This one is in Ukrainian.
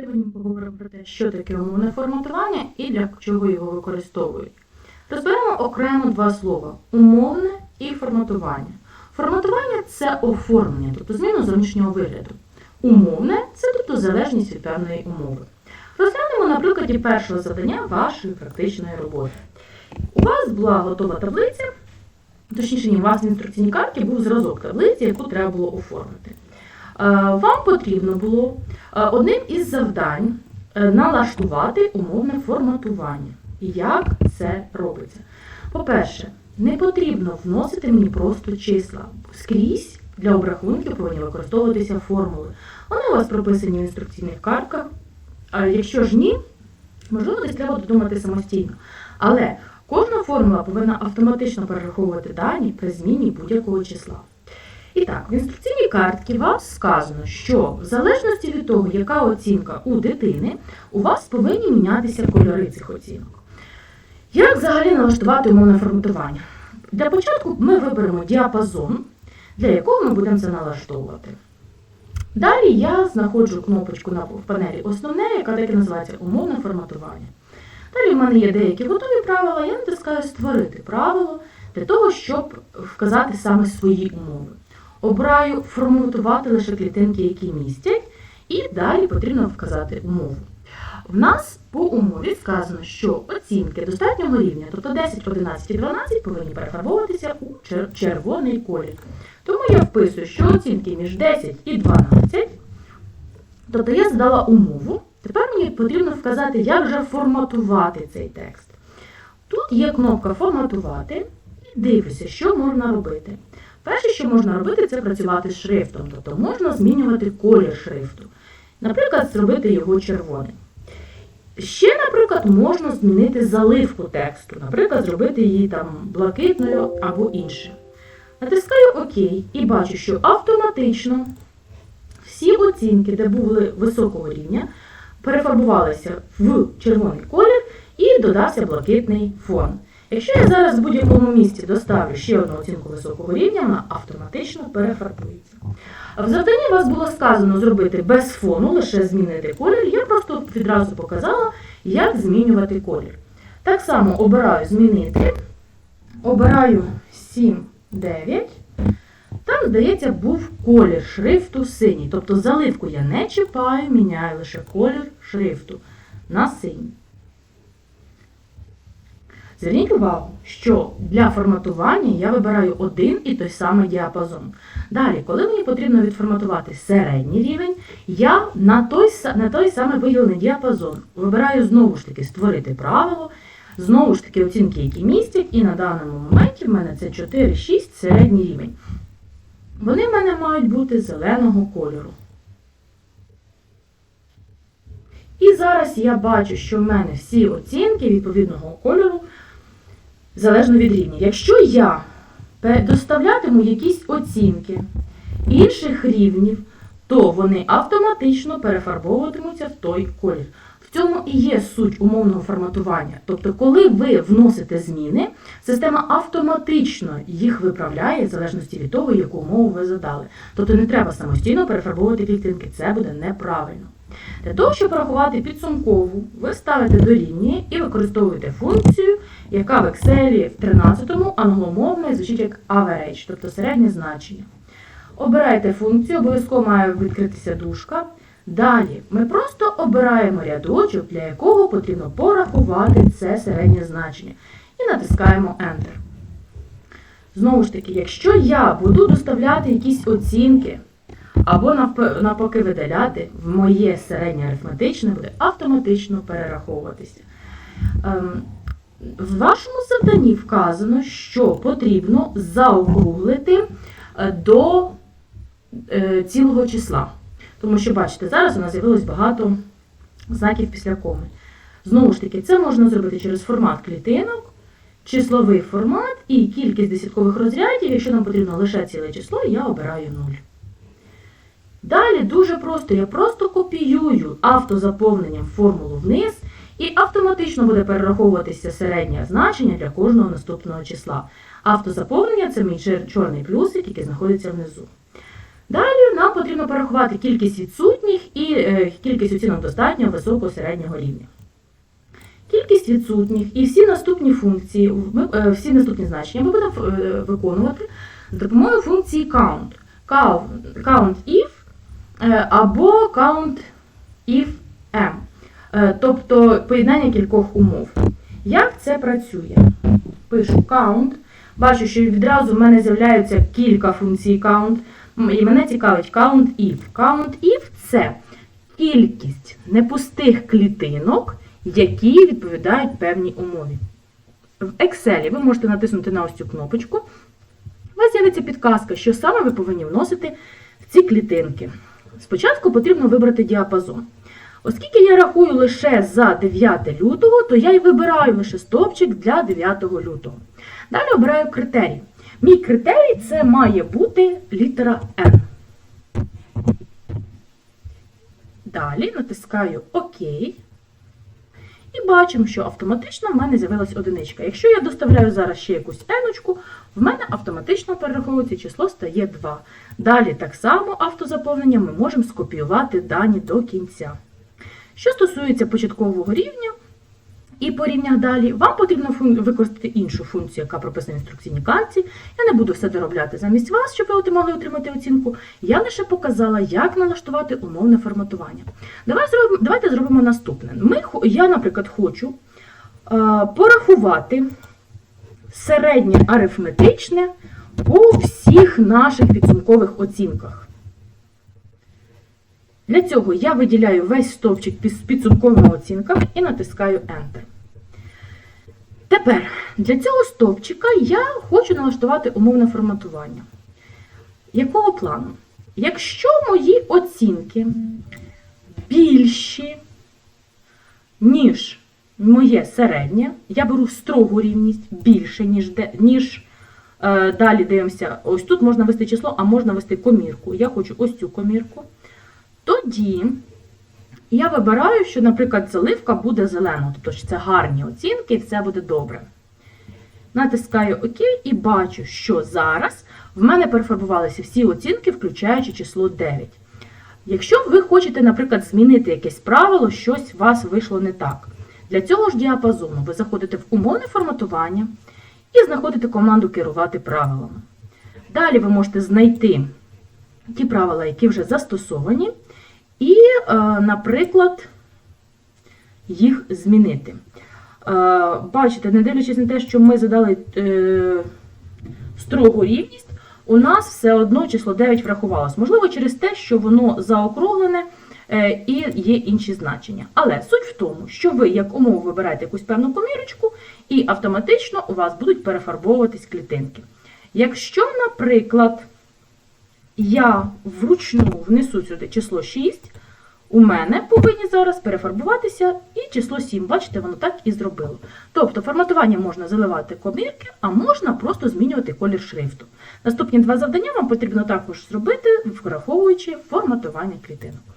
Сьогодні поговоримо про те, що таке умовне форматування і для чого його використовують. Розберемо окремо два слова умовне і форматування. Форматування це оформлення, тобто зміну зовнішнього вигляду. Умовне це тобто залежність від певної умови. Розглянемо на прикладі першого завдання вашої практичної роботи. У вас була готова таблиця, точніше, ні, у вас в інструкційній карті був зразок таблиці, яку треба було оформити. Е, Вам потрібно було одним із завдань е, налаштувати умовне форматування. Як це робиться? По-перше, не потрібно вносити мені просто числа. Скрізь для обрахунків повинні використовуватися формули. Вони у вас прописані в інструкційних картках. А якщо ж ні, можливо, десь треба додумати самостійно. Але кожна формула повинна автоматично перераховувати дані при зміні будь-якого числа. І так, в інструкційній картці вам сказано, що в залежності від того, яка оцінка у дитини, у вас повинні мінятися кольори цих оцінок. Як взагалі налаштувати умовне форматування? Для початку ми виберемо діапазон, для якого ми будемо це налаштовувати. Далі я знаходжу кнопочку на панелі Основне, яка так і називається умовне форматування. Далі в мене є деякі готові правила, я натискаю Створити правило для того, щоб вказати саме свої умови. Обираю форматувати лише клітинки, які містять, і далі потрібно вказати умову. В нас по умові сказано, що оцінки достатнього рівня, тобто 10, 11 і 12, повинні перефарбовуватися у червоний колір. Тому я вписую, що оцінки між 10 і 12, тобто я задала умову, тепер мені потрібно вказати, як же форматувати цей текст. Тут є кнопка Форматувати і дивлюся, що можна робити. Перше, що можна робити, це працювати з шрифтом, тобто можна змінювати колір шрифту. Наприклад, зробити його червоним. Ще, наприклад, можна змінити заливку тексту, наприклад, зробити її там блакитною або інше. Натискаю ОК і бачу, що автоматично всі оцінки, де були високого рівня, перефарбувалися в червоний колір і додався блакитний фон. Якщо я зараз в будь-якому місці доставлю ще одну оцінку високого рівня, вона автоматично перефарбується. В завданні вас було сказано зробити без фону, лише змінити колір. Я просто відразу показала, як змінювати колір. Так само обираю змінити, обираю 7, 9. Там, здається, був колір шрифту синій. Тобто заливку я не чіпаю, міняю лише колір шрифту на синій. Зверніть увагу, що для форматування я вибираю один і той самий діапазон. Далі, коли мені потрібно відформатувати середній рівень, я на той, на той самий виділений діапазон вибираю знову ж таки створити правило, знову ж таки оцінки, які містять, і на даному моменті в мене це 4-6 середній рівень. Вони в мене мають бути зеленого кольору. І зараз я бачу, що в мене всі оцінки відповідного кольору залежно від рівня. Якщо я доставлятиму якісь оцінки інших рівнів, то вони автоматично перефарбовуватимуться в той колір. В цьому і є суть умовного форматування. Тобто, коли ви вносите зміни, система автоматично їх виправляє в залежності від того, яку умову ви задали. Тобто не треба самостійно перефарбовувати клітинки, це буде неправильно. Для того, щоб порахувати підсумкову, ви ставите дорівнює і використовуєте функцію, яка в Excel в 13-му англомовно звучить як average, тобто середнє значення. Обирайте функцію, обов'язково має відкритися дужка. Далі ми просто обираємо рядочок, для якого потрібно порахувати це середнє значення. І натискаємо Enter. Знову ж таки, якщо я буду доставляти якісь оцінки, або навпаки видаляти, в моє середнє арифметичне буде автоматично перераховуватися. Ем, в вашому завданні вказано, що потрібно заокруглити е, до е, цілого числа. Тому що, бачите, зараз у нас з'явилось багато знаків після коми. Знову ж таки, це можна зробити через формат клітинок, числовий формат і кількість десяткових розрядів. Якщо нам потрібно лише ціле число, я обираю 0. Далі дуже просто, я просто копіюю автозаповненням формулу вниз, і автоматично буде перераховуватися середнє значення для кожного наступного числа. Автозаповнення це мій чорний плюсик, який знаходиться внизу. Далі нам потрібно порахувати кількість відсутніх і е, кількість оцінок достатньо високого середнього рівня. Кількість відсутніх і всі наступні функції, е, всі наступні значення ми будемо е, виконувати з допомогою функції count. Count, if або count if m. Е, Тобто поєднання кількох умов. Як це працює? Пишу count. Бачу, що відразу в мене з'являються кілька функцій count. І мене цікавить count if. Count if це кількість непустих клітинок, які відповідають певній умові. В Excel ви можете натиснути на ось цю кнопочку. У вас з'явиться підказка, що саме ви повинні вносити в ці клітинки. Спочатку потрібно вибрати діапазон. Оскільки я рахую лише за 9 лютого, то я й вибираю лише стовпчик для 9 лютого. Далі обираю критерій. Мій критерій це має бути літера N. Далі натискаю ОК. І бачимо, що автоматично в мене з'явилась одиничка. Якщо я доставляю зараз ще якусь еночку, в мене автоматично перераховується число стає 2. Далі так само автозаповнення ми можемо скопіювати дані до кінця. Що стосується початкового рівня і по рівнях далі, вам потрібно використати іншу функцію, яка прописана в інструкційній картці. Я не буду все доробляти замість вас, щоб ви могли отримати оцінку. Я лише показала, як налаштувати умовне форматування. Давайте зробимо наступне. Ми, я, наприклад, хочу е, порахувати середнє арифметичне по всіх наших підсумкових оцінках. Для цього я виділяю весь стовпчик з підсумковими оцінками і натискаю Enter. Тепер для цього стовпчика я хочу налаштувати умовне форматування. Якого плану? Якщо мої оцінки більші, ніж моє середнє, я беру строгу рівність більше, ніж, ніж е, далі дивимося. Ось тут можна ввести число, а можна ввести комірку. Я хочу ось цю комірку. Тоді я вибираю, що, наприклад, заливка буде зеленою, тобто що це гарні оцінки і все буде добре. Натискаю ОК і бачу, що зараз в мене перефарбувалися всі оцінки, включаючи число 9. Якщо ви хочете, наприклад, змінити якесь правило, щось у вас вийшло не так. Для цього ж діапазону ви заходите в умовне форматування і знаходите команду керувати правилами. Далі ви можете знайти ті правила, які вже застосовані, і, е, наприклад, їх змінити. Е, Бачите, не дивлячись на те, що ми задали е, строгу рівність, у нас все одно число 9 врахувалось. Можливо, через те, що воно заокруглене і є інші значення. Але суть в тому, що ви, як умову, вибираєте якусь певну комірочку, і автоматично у вас будуть перефарбовуватись клітинки. Якщо, наприклад, я вручну внесу сюди число 6, у мене повинні зараз перефарбуватися і число 7. Бачите, воно так і зробило. Тобто форматування можна заливати комірки, а можна просто змінювати колір шрифту. Наступні два завдання вам потрібно також зробити, враховуючи форматування клітинок.